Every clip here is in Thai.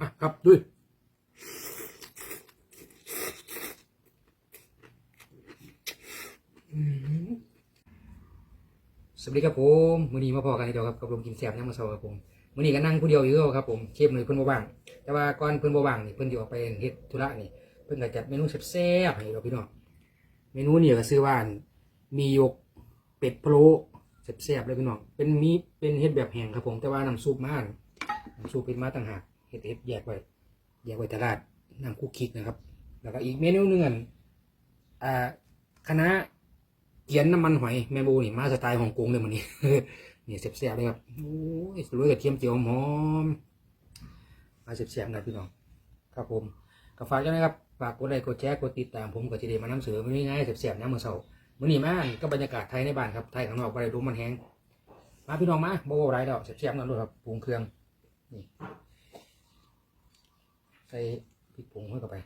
มาครับด้วยสวัสดีครับผมมื้อนี้มาพอกันอีกแล้วครับกับลมกินแซ่บยังมาเช้าครับผมมื้อนี้ก็นั่งผู้เดียวอยู่แล้วครับผมเชฟหน่อยเพิ่นบ่ว่าง แต่ว่าก่อนเพิ่นบ่ว่างนี่เพิ่นสิออกไปเฮ็ดธุระนี่ เพิ่นก็จัดเมนูแซ่บๆให้เราพี่น้องเมนูนี่ก็ชื่อว่ามียกเป็ดพะโล้แซ่บๆเลยพี่น้องเป็นมีเป็นเฮ็ดแบบแห้งครับผมแต่ว่าน้ำซุปมาหั่นน้ำซุปเป็นมาต่างหาก เฮ็ดเฮ็ดแยกไว้ แยกไว้ตลาดน้ำคุกคิกนะครับ แล้วก็อีกเมนูหนึงอ่าคณะเกียนน้ำมันหอยแมบูนี่มาสไตล์ฮ่องกงเลยมันนี้นี่แซ่บๆเลยครับโอ้ยสวยกับเทียมเจียวหอมมาแซ่บๆนะพี่น้องครับผมก็ฝากด้วยนะครับฝากกดไลค์กดแชร์กดติดตามผมก็จะได้มานำเสนอมันง่ายๆแซ่บๆน้ำมือเสามื้อนี้มาก็บรรยากาศไทยในบ้านครับไทยข้างนอกบ่ได้รู้มันแห้งมาพี่น้องมาโบ่บ่ไรดอกแซ่บๆกันด้วยครับปรุงเครื่องนี่ ส่พริกผงเข้าไป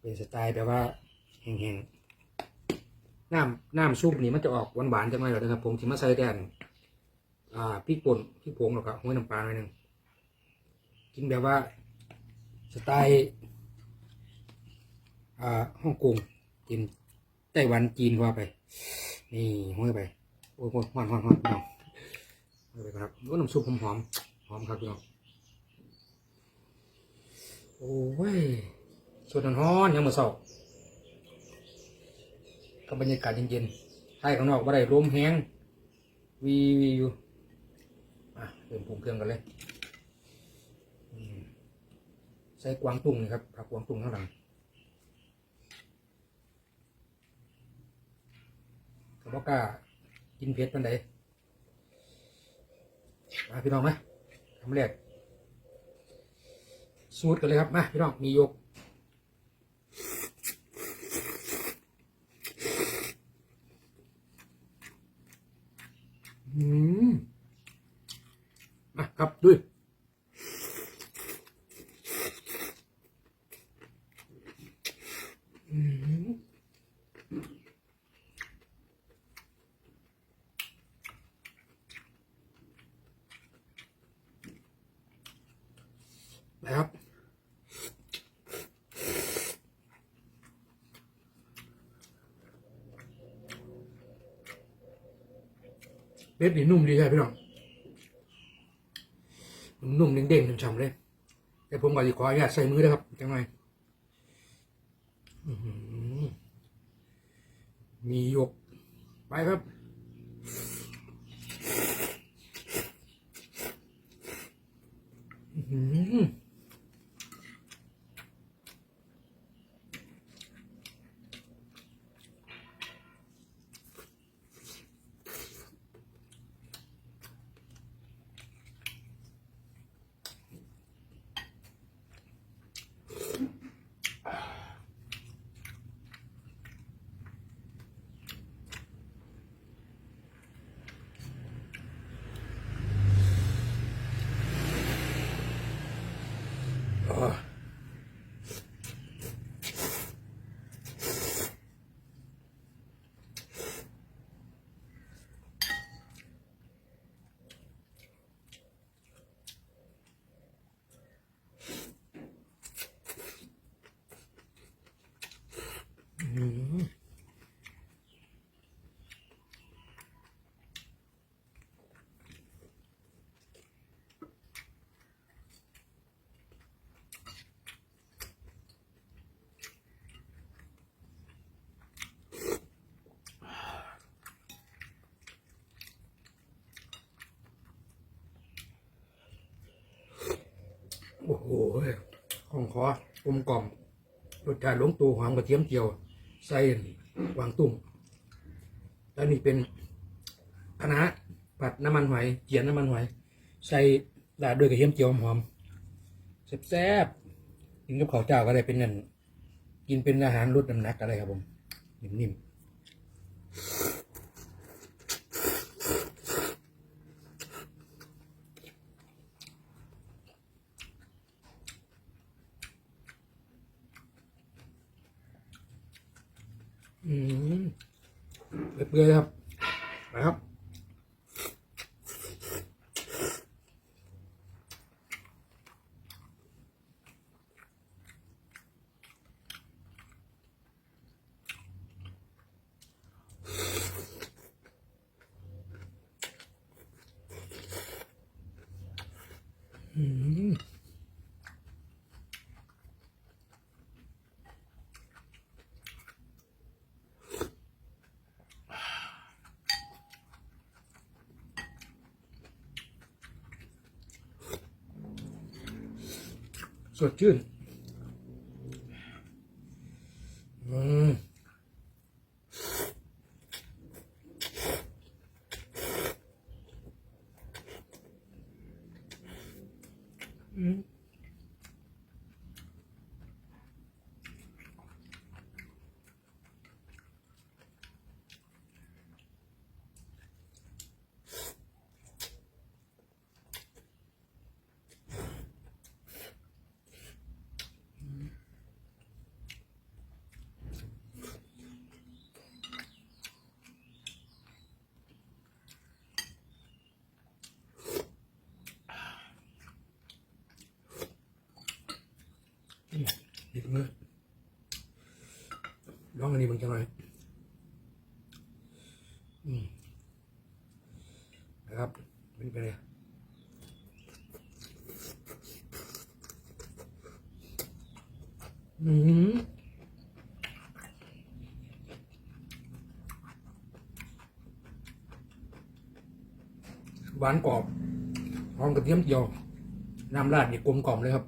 เป็นสไตล์แบบว่าแห้งๆน้ำน้ำซุปนี่มันจะออกหวานๆจังเลยนะครับ ผมที่มาใส่แดนอ่าพริกป่นพริกผงแล้วก็ห้วน้ำปลาหน่อยนึงกินแบบว่าสไตล์อ่าฮ่องกงจีนไต้หวันจีนว่าไป นี่ห้อยไปโอ้โหหวานหวานหวานพี่น้องห้อยไปครับรสน้ำซุปหอมหอมหอมครับพี่น้อง โอ้ยสุดร้อนยังมาเศร้ากับบรรยากาศเย็นๆให้ข้างนอกบ่ได้ลมแห้งวีวีอยู่อะเริ่มปรุงเครื่องกันเลยใส่กวางตุ้งนี่ครับผักกวางตุ้งข้างหลังกับบอกล้ากินเผ็ดปันใดมาพี่น้องนะทำแรก สูตรกันเลยครับมาพี่น้องมียกอืมมาครับด้วยอืมนะครับ เบ็ดนี่นุ่มดีครับพี่น้องนุ่มๆเด้งๆฉ่ำๆเลย แต่ผมก็จะขออนุญาตใส่มือนะครับจังไงมีหยก ไปครับอื้อหืออ๋ออื้อหือโอ้โหข องขอมกล่อมรสชาติหลงตัวหอมกระเทียมเจียว ใส่วางตุ้งแล้วนี่เป็นคณะผัดน้ำมันหอยเจียนน้ำมันหอย ใส่ราดด้วยกระเทียมเจียวหอมแซ่บๆกินกับข้าวเจ้าก็ได้เป็นเงินกินเป็นอาหารลดน้ำหนักอะไรครับผม นิ่มๆ เปื่อยครับนะครับ嗯。Mm hmm. สดชื่น อืม อืม ดิบมือันนี้มันจะหน่อยนะครับเป็นไปเลยอืมหวานกรอบหอมกระเทียมเจียวน้ำราดนี่กลมกล่อมเลยครับ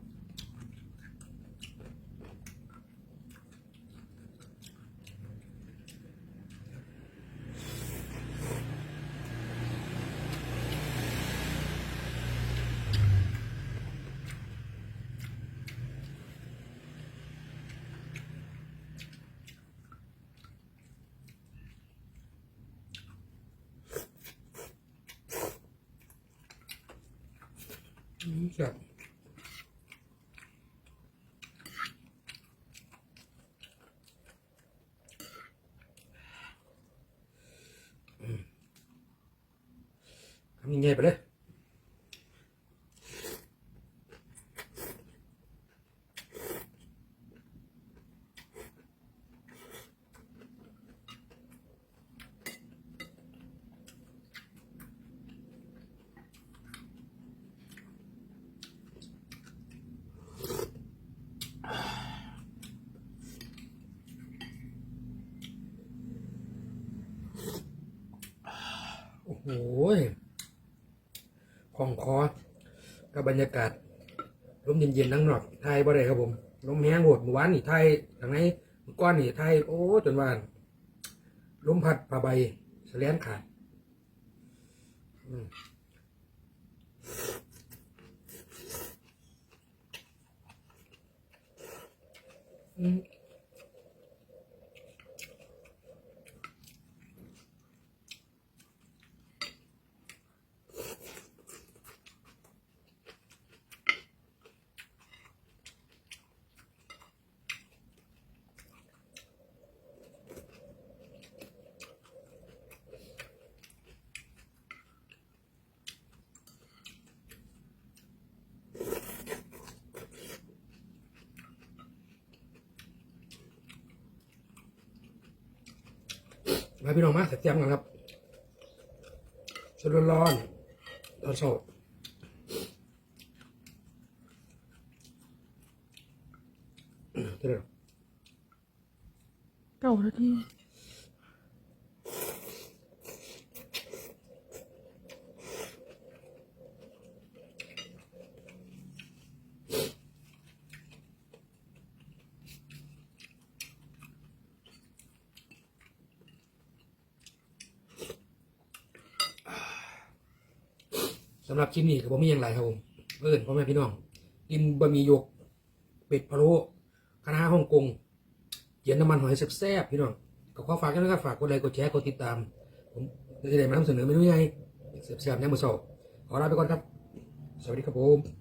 อืมแซ่บอืมทำยังไงไปเลย โอ้โหของคอกับบรรยากาศลมเย็นๆนั่งนอกไทยบ่ได้ครับผมลมแห้งโหดเมื่อวานนี่ไทยทางไหนก้อนนี่ไทยโอ้จนว่าลมพัดผ้าใบแสลนขาดอืมอื มาพี่น้องมาเสร็จเตรียมกันครับสดร้อนๆตอนเช้าเดี๋ยวเก่าแล้วที่ สำหรับชิ้นนี้ก็บ่มีอย่างไรครับผมเอิญพ่อแม่พี่น้องกินบะหมี่หยกเป็ดพะโล้คณะฮ่องกงเจียนน้ำมันหอยแซ่บๆพี่น้องก็ขอฝากกันนะครับฝากกดไลค์กดแชร์กดติดตาม ผมจะได้มานำเสนอเมนูใหญ่แซ่บๆในมือสอดขอลาไปก่อนครับ สวัสดีครับผม